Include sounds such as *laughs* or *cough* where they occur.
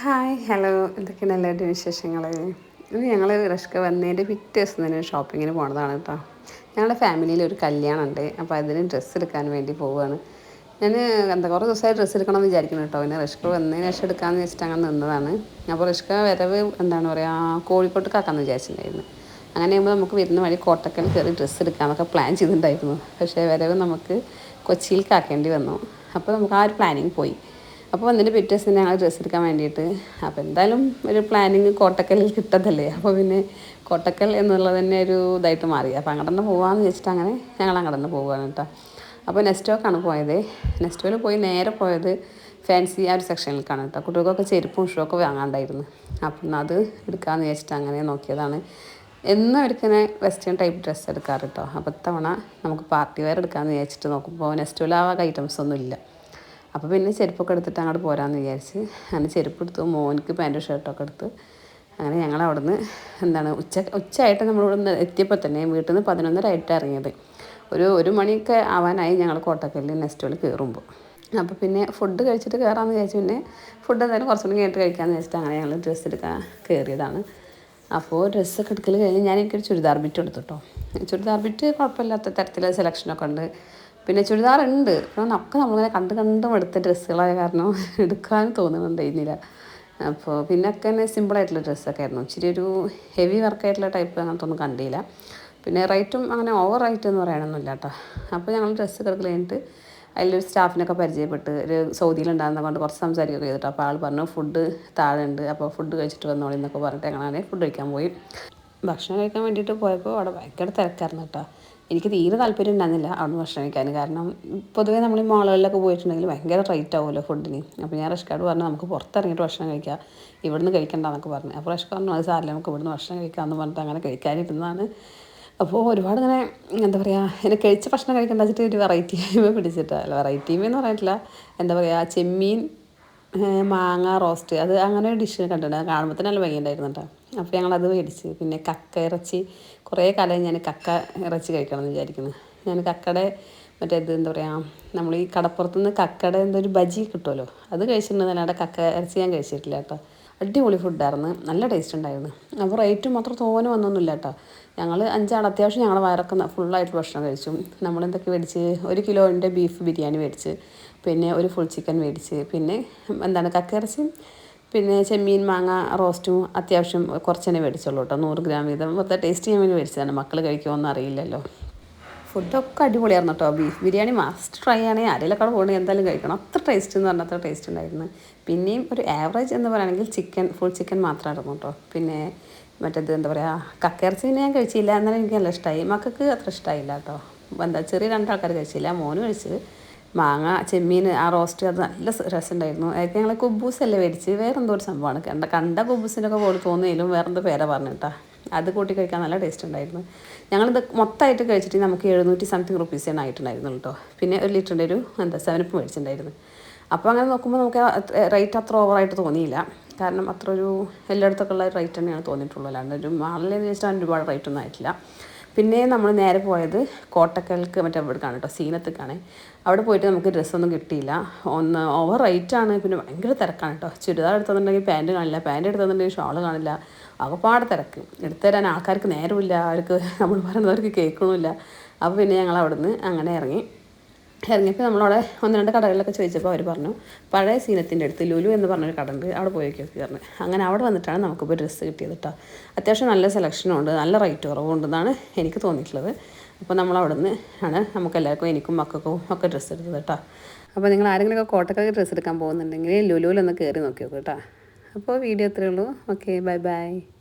Hi hello. എന്തൊക്കെയാണ് എല്ലാവരുടെയും വിശേഷങ്ങൾ ഇത് ഞങ്ങൾ റഷ്ക വന്നതിന്റെ പിറ്റേ ദിവസം തന്നെ ഷോപ്പിങ്ങിന് പോണതാണ് കേട്ടോ ഞങ്ങളുടെ ഫാമിലിയിൽ ഒരു കല്യാണം ഉണ്ട് അപ്പോൾ അതിന് ഡ്രസ്സ് എടുക്കാൻ വേണ്ടി പോവുകയാണ് ഞാൻ എന്താ കുറേ ദിവസമായി ഡ്രസ്സ് എടുക്കണം എന്ന് വിചാരിക്കുന്നു കേട്ടോ പിന്നെ റിഷ്ക വന്നതിന് ശേഷം എടുക്കാമെന്ന് വെച്ചിട്ട് അങ്ങനെ നിന്നതാണ്. അപ്പോൾ റഷ്ക വരവ് എന്താണ് പറയുക കോഴിക്കോട്ട് കാക്കാമെന്ന് വിചാരിച്ചിട്ടുണ്ടായിരുന്നു. അങ്ങനെ ആകുമ്പോൾ നമുക്ക് വരുന്ന വഴി കോട്ടക്കൽ കയറി ഡ്രസ്സ് എടുക്കാമെന്നൊക്കെ പ്ലാൻ ചെയ്തിട്ടുണ്ടായിരുന്നു. പക്ഷേ വരവ് നമുക്ക് കൊച്ചിയിൽ കാക്കേണ്ടി വന്നു. അപ്പോൾ നമുക്ക് ആ ഒരു പ്ലാനിങ് പോയി. അപ്പോൾ വന്നിട്ട് പിറ്റേ ദിവസം ഞങ്ങൾ ഡ്രസ്സ് എടുക്കാൻ വേണ്ടിയിട്ട്. അപ്പോൾ എന്തായാലും ഒരു പ്ലാനിങ് കോട്ടക്കലിൽ കിട്ടതല്ലേ അപ്പോൾ പിന്നെ കോട്ടക്കൽ എന്നുള്ളത് തന്നെ ഒരു ഇതായിട്ട് മാറി. അപ്പോൾ അങ്ങോട്ട് തന്നെ പോകാമെന്ന് വെച്ചിട്ട് അങ്ങനെ ഞങ്ങൾ അങ്ങോട്ട് തന്നെ പോവുകയാണ് കേട്ടോ. അപ്പോൾ നെസ്റ്റോക്കാണ് പോയത്. നെസ്റ്റോയിൽ പോയി നേരെ പോയത് ഫാൻസി ആ ഒരു സെക്ഷനിലേക്കാണ് കേട്ടോ. കുട്ടികൾക്കൊക്കെ ചെരുപ്പും ഷൂ ഒക്കെ വാങ്ങാണ്ടായിരുന്നു. അപ്പം അത് എടുക്കാമെന്ന് വെച്ചിട്ട് അങ്ങനെ നോക്കിയതാണ്. എന്നും എടുക്കുന്ന വെസ്റ്റേൺ ടൈപ്പ് ഡ്രസ്സ് എടുക്കാറ് കേട്ടോ. അപ്പോൾ ഇത്തവണ നമുക്ക് പാർട്ടി വെയർ എടുക്കാമെന്ന് വിചാരിച്ചിട്ട് നോക്കുമ്പോൾ നെസ്റ്റോയിൽ ആ ഐറ്റംസ് ഒന്നും ഇല്ല അപ്പോൾ പിന്നെ ചെരുപ്പൊക്കെ എടുത്തിട്ട് അങ്ങോട്ട് പോരാമെന്ന് വിചാരിച്ച്. അങ്ങനെ ചെരുപ്പ് എടുത്തു മോനിക്ക് പാന്റും ഷർട്ടൊക്കെ എടുത്ത്. അങ്ങനെ ഞങ്ങൾ അവിടുന്ന് എന്താണ് ഉച്ച ഉച്ചയായിട്ട് നമ്മളിവിടെ നിന്ന് എത്തിയപ്പോൾ തന്നെ വീട്ടിൽ നിന്ന് പതിനൊന്നരായിട്ട് ഇറങ്ങിയത്. ഒരു ഒരു മണിയൊക്കെ ആവാനായി ഞങ്ങൾ കോട്ടക്കല്ലിൽ നെക്സ്റ്റ് കയറുമ്പോൾ അപ്പോൾ പിന്നെ ഫുഡ് കഴിച്ചിട്ട് കയറാമെന്ന് വിചാരിച്ചു പിന്നെ ഫുഡ് എന്തായാലും കുറച്ചുകൂടി കഴിഞ്ഞിട്ട് കഴിക്കാമെന്ന് വെച്ചിട്ട് അങ്ങനെ ഞങ്ങൾ ഡ്രസ്സ് എടുക്കാൻ കയറിയതാണ് അപ്പോൾ ഡ്രസ്സൊക്കെ എടുക്കൽ കഴിഞ്ഞ് ഞാൻ എനിക്കൊരു ചുരിദാർ ബിറ്റ് എടുത്തു കേട്ടോ ചുരിദാർ ബിറ്റ് കുഴപ്പമില്ലാത്ത തരത്തിലുള്ള സെലക്ഷനൊക്കെ ഉണ്ട്. പിന്നെ ചുരിദാർ ഉണ്ട് ഒക്കെ നമ്മളിങ്ങനെ കണ്ട് കണ്ടും എടുത്ത ഡ്രസ്സുകളായ കാരണം എടുക്കാൻ തോന്നുന്നുണ്ടായിരുന്നില്ല അപ്പോൾ പിന്നെ ഒക്കെ തന്നെ സിമ്പിളായിട്ടുള്ള ഡ്രസ്സൊക്കെ ആയിരുന്നു. ഇച്ചിരി ഒരു ഹെവി വർക്കായിട്ടുള്ള ടൈപ്പ് അങ്ങനത്തെ ഒന്നും കണ്ടില്ല. പിന്നെ റേറ്റും അങ്ങനെ ഓവർ റേറ്റ് എന്ന് പറയാനൊന്നുമില്ല കേട്ടോ അപ്പോൾ ഞങ്ങൾ ഡ്രസ്സ് കിടക്കൽ കഴിഞ്ഞിട്ട് അതിലൊരു സ്റ്റാഫിനൊക്കെ പരിചയപ്പെട്ട് ഒരു സൗദിയിലുണ്ടായിരുന്ന കൊണ്ട് കുറച്ച് സംസാരിക്കുകയൊക്കെ ചെയ്തിട്ട് അപ്പോൾ ആൾ പറഞ്ഞു ഫുഡ് താഴെ ഉണ്ട്. അപ്പോൾ ഫുഡ് കഴിച്ചിട്ട് വന്നോളി എന്നൊക്കെ പറഞ്ഞിട്ട് അങ്ങനെ ഫുഡ് കഴിക്കാൻ പോയി. ഭക്ഷണം കഴിക്കാൻ വേണ്ടിയിട്ട് പോയപ്പോൾ അവിടെ ഭയങ്കര തിരക്കായിരുന്നു കേട്ടോ എനിക്ക് തീരെ താല്പര്യം ഉണ്ടായിരുന്നില്ല അവിടുന്ന് ഭക്ഷണം കഴിക്കാൻ. കാരണം പൊതുവേ നമ്മൾ ഈ മാളുകളിലൊക്കെ പോയിട്ടുണ്ടെങ്കിൽ ഭയങ്കര റേറ്റ് ആവുമല്ലോ ഫുഡിന് അപ്പോൾ ഞാൻ റഷ്കാട് പറഞ്ഞു നമുക്ക് പുറത്തിറങ്ങിയിട്ട് ഭക്ഷണം കഴിക്കാം. ഇവിടുന്ന് കഴിക്കണ്ടെന്നൊക്കെ പറഞ്ഞു. അപ്പോൾ റഷ്ക പറഞ്ഞു അത് സാറില്ല നമുക്ക് ഇവിടുന്ന് ഭക്ഷണം കഴിക്കാമെന്ന് പറഞ്ഞിട്ട് അങ്ങനെ കഴിക്കാനിരുന്നതാണ്. അപ്പോൾ ഒരുപാട് ഇങ്ങനെ എന്താ പറയുക എന്നെ കഴിച്ച ഭക്ഷണം കഴിക്കേണ്ട വെച്ചിട്ട് ഒരു വെറൈറ്റി *laughs* പിടിച്ചിട്ട്. അല്ല വെറൈറ്റി എന്ന് പറഞ്ഞിട്ടില്ല. എന്താ പറയുക ചെമ്മീൻ മാങ്ങ റോസ്റ്റ് അത് അങ്ങനെ ഒരു ഡിഷ് കണ്ടിട്ടുണ്ട്. കാണുമ്പോൾ തന്നെ നല്ല ഭംഗിയുണ്ടായിരുന്നു കേട്ടോ. അപ്പോൾ ഞങ്ങളത് മേടിച്ച്. പിന്നെ കക്ക ഇറച്ചി. കുറേ കാലം ഞാൻ കക്ക ഇറച്ചി കഴിക്കണം എന്ന് വിചാരിക്കുന്നു. ഞാൻ കക്കയുടെ മറ്റേ ഇത് എന്താ പറയുക നമ്മൾ ഈ കടപ്പുറത്തുനിന്ന് കക്കയുടെ എന്തോ ഒരു ബജി കിട്ടുമല്ലോ. അത് കഴിച്ചിട്ടുണ്ട്. അല്ലാണ്ട് കക്ക ഇറച്ചി ഞാൻ കഴിച്ചിട്ടില്ല കേട്ടോ. അടിപൊളി ഫുഡായിരുന്നു നല്ല ടേസ്റ്റ് ഉണ്ടായിരുന്നു. അപ്പോൾ റേറ്റ് മാത്രം തോനെ വന്നൊന്നുമില്ല കേട്ടോ. ഞങ്ങൾ അഞ്ചാൾ അത്യാവശ്യം ഞങ്ങൾ വയറൊക്കെ ഫുള്ളായിട്ട് ഭക്ഷണം കഴിച്ചു. നമ്മളെന്തൊക്കെ മേടിച്ച്? ഒരു കിലോന്റെ ബീഫ് ബിരിയാണി മേടിച്ച്. പിന്നെ ഒരു ഫുൾ ചിക്കൻ മേടിച്ച് പിന്നെ എന്താണ് കക്കയിറച്ചിയും പിന്നെ ചെമ്മീൻ മാങ്ങ റോസ്റ്റും അത്യാവശ്യം കുറച്ച് തന്നെ മേടിച്ചുള്ളൂ കേട്ടോ. നൂറ് ഗ്രാം വീതം. മൊത്തം ടേസ്റ്റ് ചെയ്യാൻ വേണ്ടി മേടിച്ചതാണ് മക്കൾ കഴിക്കുമോയെന്ന് അറിയില്ലല്ലോ. ഫുഡൊക്കെ അടിപൊളിയായിരുന്നു കേട്ടോ. ബീഫ് ബിരിയാണി മസ്റ്റ് ട്രൈ ആണെങ്കിൽ ആരെങ്കിലൊക്കെ പോകണമെങ്കിൽ എന്തായാലും കഴിക്കണം. അത്ര ടേസ്റ്റ് എന്ന് പറഞ്ഞാൽ അത്ര ടേസ്റ്റ് ഉണ്ടായിരുന്നു. പിന്നെയും ഒരു ആവറേജ് എന്ന് പറയുകയാണെങ്കിൽ ചിക്കൻ ഫുൾ ചിക്കൻ മാത്രമായിരുന്നു കേട്ടോ. പിന്നെ മറ്റേത് എന്താ പറയുക കക്കയിറച്ചി ഞാൻ കഴിച്ചില്ല എന്നാലും എനിക്ക് നല്ല ഇഷ്ടമായി മക്കൾക്ക് അത്ര ഇഷ്ടമായില്ല കേട്ടോ. എന്താ ചെറിയ രണ്ടാൾക്കാർ കഴിച്ചില്ല. മോന് കഴിച്ച്. മാങ്ങ ചെമ്മീൻ ആ റോസ്റ്റ് അത് നല്ല രസമുണ്ടായിരുന്നു. അതൊക്കെ ഞങ്ങൾ കുബൂസല്ലേ മേടിച്ച്? വേറെ എന്തോ ഒരു സംഭവമാണ്. കണ്ട കണ്ട കുബൂസിന്റെ ഒക്കെ പോലെ തോന്നിയാലും വേറെ എന്തോ പറഞ്ഞു പറഞ്ഞിട്ടാ. അത് കൂട്ടി കഴിക്കാൻ നല്ല ടേസ്റ്റ് ഉണ്ടായിരുന്നു. ഞങ്ങളിത് മൊത്തമായിട്ട് കഴിച്ചിട്ട് നമുക്ക് എഴുന്നൂറ്റി സംതിങ് റുപ്പീസാണ് ആയിട്ടുണ്ടായിരുന്നു കേട്ടോ പിന്നെ ഒരു ലിറ്ററിന്റെ ഒരു എന്താ സെവനപ്പ് മേടിച്ചിട്ടുണ്ടായിരുന്നു. അപ്പോൾ അങ്ങനെ നോക്കുമ്പോൾ നമുക്ക് റേറ്റ് അത്ര ഓവറായിട്ട് തോന്നിയില്ല. കാരണം അത്ര ഒരു എല്ലായിടത്തൊക്കെ ഉള്ള റേറ്റ് തന്നെയാണ് തോന്നിയിട്ടുള്ളൂ. അല്ലാണ്ട് ഒരു മാളിലെന്ന് വെച്ചാൽ ഒരുപാട് റേറ്റ് ഒന്നും ആയിട്ടില്ല. പിന്നെ നമ്മൾ നേരെ പോയത് കോട്ടക്കൽക്ക് മറ്റേ അവിടേക്കാണ് കേട്ടോ സീനത്തേക്കാണ്. അവിടെ പോയിട്ട് നമുക്ക് ഡ്രസ്സൊന്നും കിട്ടിയില്ല. ഒന്ന് ഓവർ റേറ്റാണ് പിന്നെ ഭയങ്കര തിരക്കാണ് കേട്ടോ. ചുരിദാർ എടുത്തുണ്ടെങ്കിൽ പാന്റ് കാണില്ല പാന്റ് എടുത്തുണ്ടെങ്കിൽ ഷാൾ കാണില്ല. അകപ്പാട് തിരക്ക്. എടുത്തു തരാൻ ആൾക്കാർക്ക് നേരമില്ല അവർക്ക് നമ്മൾ പറയുന്നവർക്ക് കേൾക്കണമില്ല. അപ്പോൾ പിന്നെ ഞങ്ങൾ അവിടുന്ന് അങ്ങനെ ഇറങ്ങി. ഇറങ്ങിയപ്പോൾ നമ്മളവിടെ ഒന്ന് രണ്ട് കടകളിലൊക്കെ ചോദിച്ചപ്പോൾ അവർ പറഞ്ഞു പഴയ സീനത്തിന്റെ അടുത്ത് ലുലു എന്ന് പറഞ്ഞൊരു കട ഉണ്ട് അവിടെ പോയി നോക്കി പറഞ്ഞു. അങ്ങനെ അവിടെ വന്നിട്ടാണ് നമുക്കിപ്പോൾ ഡ്രസ്സ് കിട്ടിയത് കേട്ടോ അത്യാവശ്യം നല്ല സെലക്ഷനും ഉണ്ട് നല്ല റേറ്റ് കുറവുണ്ടെന്നാണ് എനിക്ക് തോന്നിയിട്ടുള്ളത്. അപ്പോൾ നമ്മൾ അവിടെ നിന്ന് ആണ് നമുക്കെല്ലാവർക്കും എനിക്കും മക്കൾക്കും ഒക്കെ ഡ്രസ്സ് എടുത്തത് കേട്ടോ അപ്പോൾ നിങ്ങൾ ആരെങ്കിലുമൊക്കെ കോട്ടക്കൊക്കെ ഡ്രസ്സ് എടുക്കാൻ പോകുന്നുണ്ടെങ്കിൽ ലുലുവിലൊന്ന് കയറി നോക്കി നോക്കൂ കേട്ടോ അപ്പോൾ വീഡിയോ അത്രയേ ഉള്ളൂ. Okay bye bye